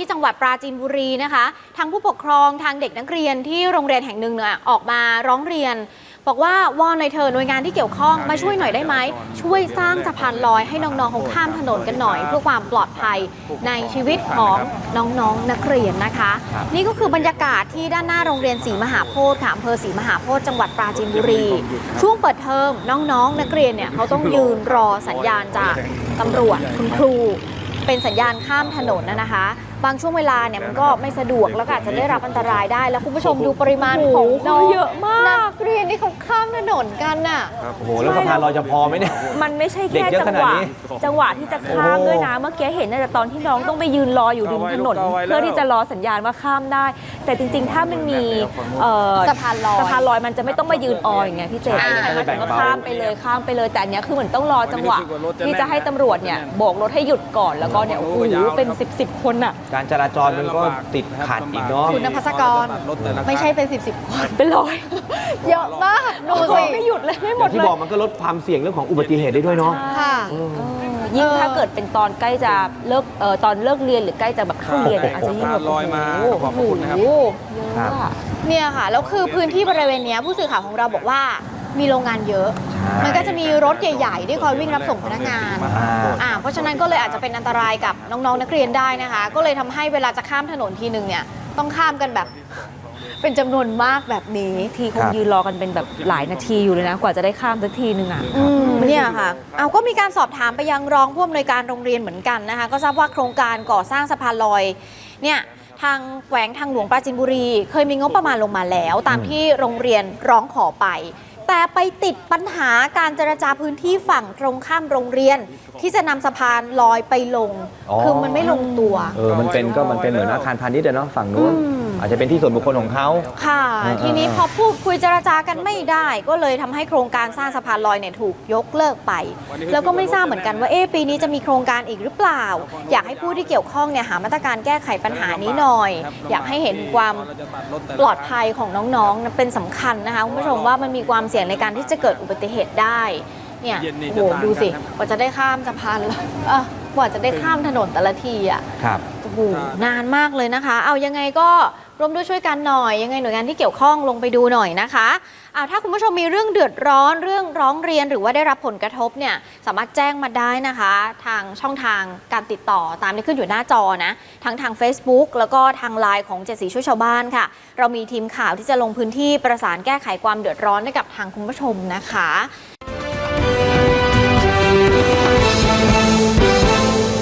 ที่จังหวัดปราจีนบุรีนะคะทางผู้ปกครองทางเด็กนักเรียนที่โรงเรียนแห่งหนึ่งเนี่ยออกมาร้องเรียน บอกว่าวอนหน่อยเธอะหน่วยงานที่เกี่ยวข้องมาช่วยหน่อยได้ไหมช่วยสร้างสะพานลอยให้น้องๆเขาข้ามถนนกันหน่อย เพื่อความปลอดภัยในชีวิตของน้องๆนักเรียนนะคะครับนี่ก็คือบรรยากาศที่ด้านหน้าโรงเรียนศรีมหาโพธิ์ค่ะอำเภอศรีมหาโพธิ์จังหวัดปราจีนบุรี ช่วงเปิดเทอมน้องๆ นักเรียนเนี่ยเขาต้องยืนรอสัญญาณจากตำรวจคุณครูเป็นสัญญาณข้ามถนนนะนะคะ บางช่วงเวลาเนี่ยมันก็ไม่สะดวกแล้วก็อาจจะได้รับอันตรายได้ แล้วคุณผู้ชมดูปริมาณของน้องเยอะมากนักเรียนที่เขาข้ามถนนกันน่ะ โอ้โหแล้วสะพานลอยจะพอไหมเนี่ย มันไม่ใช่เด็กแค่เยอะจัขงนาดหวะนี้จังหวะที่จะข้ามโอ้ด้วยนะ เมื่อกี้เห็นนะแต่ตอนที่น้องต้องไปยืนรออยู่ริมถนน เพื่อที่จะรอสัญญาณว่าข้ามได้ แต่จริงๆ ถ้ามันมีเอ่อสะพานลอยสะพานลอยมันจะไม่ต้องมายืนออยอย่างเงี้ยพี่เจใช่ใช่ไหมจะแบ่งก็เบาข้ามไปเลยข้ามไปเลยแต่อันเนี้ยคือเหมือนต้องรอจังหวะที่จะให้ตำรวจเนี่ยโบกรถให้หยุดก่อนแล้วก็เนี่ยโอ้โหเป็น 10บสคนอะการจราจรมันก็ติดขัดอีกเนาะคุณนภัสกรไม่ใช่เป็นสิบสิบคนเป็นร้อยเยอะมากดูสิไม่หยุดเลยไม่อหมย่าดงที่เลยบอกมันก็ลดความเสี่ยงเรื่องของอุบัติเหตุได้ด้วยเนาะค่ะเออ ยิ่งถ้าเกิดเป็นตอนใกล้จะเลิกเอ่อตอนเลิกเรียนหรือใกล้จะแบบเข้าเรียนเนี่ยอาจจะยิ่งแบบลอยมาโอ้ขอบโหคุณนะครับเยครัอะบอะ เนี่ยค่ะแล้วคือพื้นที่บริเวณเนี้ยผู้สื่อข่าวของเราบอกว่ามีโรงงานเยอะ มันก็จะมีรถใหญ่ๆที่คอยวิ่งรับส่งพนักงานอ่าอ่าเพราะฉะนั้นก็เลยอาจจะเป็นอันตรายกับน้องๆนักเรียนได้นะคะ ก็เลยทำให้เวลาจะข้ามถนนทีหนึ่งเนี่ยต้องข้ามกันแบบ เป็นจำนวนมากแบบนี้ ทีคครังบยืนรอกันเป็นแบบหลายนาทีอยู่เลยนะ กว่าจะได้ข้ามสักทีนึงอะ อืมเนี่ยค่ะ เอาก็มีการสอบถามไปยังรองผู้อำนวยการโรงเรียนเหมือนกันนะคะ ก็ทราบว่าโครงการก่อสร้างสะพานลอย เนี่ยทางแขวงทางหลวงปราจินบุรี เคยมีงบประมาณลงมาแล้ว ตามที่โรงเรียนร้องขอไป แต่ไปติดปัญหาการเจรจาพื้นที่ฝั่งตรงข้ามโรงเรียน ที่จะนำสะพานลอยไปลง อ๋อ คือมันไม่ลงตัว เออมันเป็นก็มันเป็นเหมือนอาคารพาณิชย์อะเนาะฝั่งนู้น อืม อาจจะเป็นที่ส่วนบุคคลของเขา ค่ะ เออทีนี้เออ พอพูดคุยเจรจากันไม่ได้ ก็เลยทำให้โครงการสร้างสะพานลอยเนี่ยถูกยกเลิกไป แล้วก็ไม่ทราบเหมือนกันว่าเอ๊ะปีนี้จะมีโครงการอีกหรือเปล่า อยากให้ผู้ที่เกี่ยวข้องเนี่ยหามาตรการแก้ไขปัญหานี้หน่อย อยากให้เห็นความปลอดภัยของน้องๆนะเป็นสำคัญนะคะคุณผู้ชมว่ามันมีความเสี่ยงในการที่จะเกิดอุบัติเหตุได้เนี่ยเย็นนี้โอ้โหจะต่างดูสิกันครับกว่าจะได้ข้ามสะพานลอยเอ่อกว่าจะได้ข้ามถนนแต่ละทีอะ ครับ โอ้โหนานมากเลยนะคะ เอายังไงก็ ร่วมด้วยช่วยกันหน่อยยังไงหน่วยงานที่เกี่ยวข้องลงไปดูหน่อยนะคะเอาถ้าคุณผู้ชมมีเรื่องเดือดร้อนเรื่องร้องเรียนหรือว่าได้รับผลกระทบเนี่ยสามารถแจ้งมาได้นะคะ ทางช่องทางการติดต่อตามที่ขึ้นอยู่หน้าจอนะทั้งทาง Facebook แล้วก็ทางไลน์ของเจ็ดสีช่วยชาวบ้านค่ะ เรามีทีมข่าวที่จะลงพื้นที่ประสานแก้ไขความเดือดร้อนให้กับทางคุณผู้ชมนะคะ